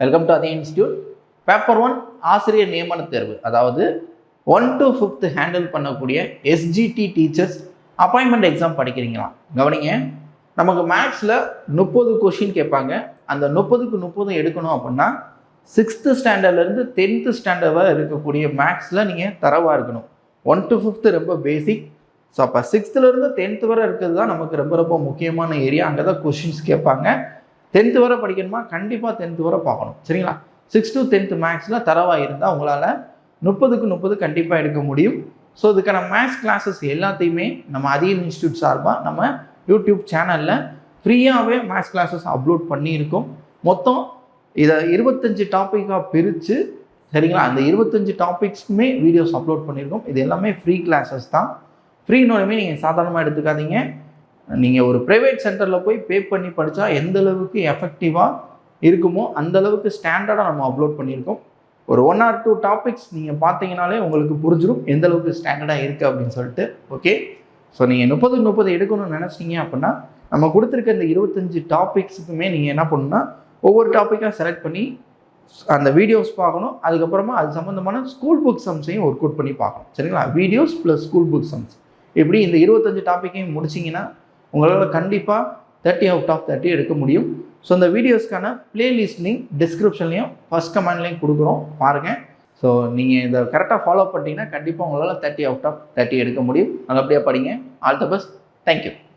Welcome to அதே institute paper one ஆசிரியர் நியமன தேர்வு. அதாவது ஒன் டு ஃபிஃப்த் ஹேண்டில் பண்ணக்கூடிய எஸ்ஜிடி டீச்சர்ஸ் அப்பாயின்மெண்ட் எக்ஸாம் படிக்கிறீங்களா கவனிங்க நமக்கு மேக்ஸில் முப்பது கொஷின் கேட்பாங்க. அந்த முப்பதுக்கு முப்பது எடுக்கணும் அப்படின்னா சிக்ஸ்த்து ஸ்டாண்டர்ட்லேருந்து டென்த்து ஸ்டாண்டர்டாக இருக்கக்கூடிய மேக்ஸில் நீங்கள் தரவாக இருக்கணும். ஒன் டு ஃபிஃப்த்து ரொம்ப பேசிக் ஸோ அப்போ சிக்ஸ்த்துலேருந்து டென்த்து வரை இருக்கிறது தான் நமக்கு ரொம்ப ரொம்ப முக்கியமான ஏரியா அங்கே தான் கொஷின்ஸ் கேட்பாங்க. டென்த்து வரை படிக்கணுமா? கண்டிப்பாக டென்த்து வரை பார்க்கணும். சரிங்களா? சிக்ஸ் டு டென்த்து மேக்ஸில் தரவாக இருந்தால் உங்களால் முப்பதுக்கு முப்பது கண்டிப்பாக எடுக்க முடியும். ஸோ இதுக்கான மேக்ஸ் கிளாஸஸ் எல்லாத்தையுமே நம்ம அதியன் இன்ஸ்டியூட் சார்பாக நம்ம யூடியூப் சேனலில் ஃப்ரீயாகவே மேக்ஸ் கிளாஸஸ் அப்லோட் பண்ணியிருக்கோம். மொத்தம் இதை இருபத்தஞ்சு டாப்பிக்காக பிரித்து சரிங்களா? அந்த இருபத்தஞ்சு டாபிக்ஸ்க்குமே வீடியோஸ் அப்லோட் பண்ணியிருக்கோம். இது எல்லாமே ஃப்ரீ கிளாஸஸ் தான். ஃப்ரீனோடமே நீங்கள் சாதாரணமாக எடுத்துக்காதீங்க. நீங்கள் ஒரு ப்ரைவேட் சென்டரில் போய் பே பண்ணி படித்தா எந்த அளவுக்கு எஃபெக்டிவாக இருக்குமோ அந்த அளவுக்கு ஸ்டாண்டர்டாக நம்ம அப்லோட் பண்ணியிருக்கோம். ஒரு ஒன் ஆர் டூ டாபிக்ஸ் நீங்கள் பார்த்தீங்கனாலே உங்களுக்கு புரிஞ்சிடும் எந்த அளவுக்கு ஸ்டாண்டர்டாக இருக்குது அப்படின்னு சொல்லிட்டு. ஓகே ஸோ நீங்கள் முப்பதுக்கு முப்பது எடுக்கணும்னு நினச்சிங்க அப்படின்னா நம்ம கொடுத்துருக்க இந்த இருபத்தஞ்சு டாபிக்ஸுக்குமே நீங்கள் என்ன பண்ணணும்னா ஒவ்வொரு டாப்பிக்காக செலக்ட் பண்ணி அந்த வீடியோஸ் பார்க்கணும். அதுக்கப்புறமா அது சம்மந்தமான ஸ்கூல் புக் சம்ஸையும் ஒர்க் அவுட் பண்ணி பார்க்கணும். சரிங்களா? Videos plus school book sums இப்படி இந்த இருபத்தஞ்சு டாப்பிக்கையும் முடிச்சிங்கன்னா உங்களால் கண்டிப்பாக தேர்ட்டி அவுட் ஆஃப் தேர்ட்டி எடுக்க முடியும். ஸோ இந்த வீடியோஸ்க்கான பிளேலிஸ்ட் லிங்க் டிஸ்கிரிப்ஷன்லையும் ஃபஸ்ட் கமெண்ட்லையும் கொடுக்குறோம். பாருங்கள் ஸோ நீங்கள் இதை கரெக்டாக ஃபாலோ பண்ணிட்டீங்கன்னா கண்டிப்பாக உங்களால் தேர்ட்டி அவுட் ஆஃப் தேர்ட்டி எடுக்க முடியும். நல்லபடியாக படிங்க. All the best thank you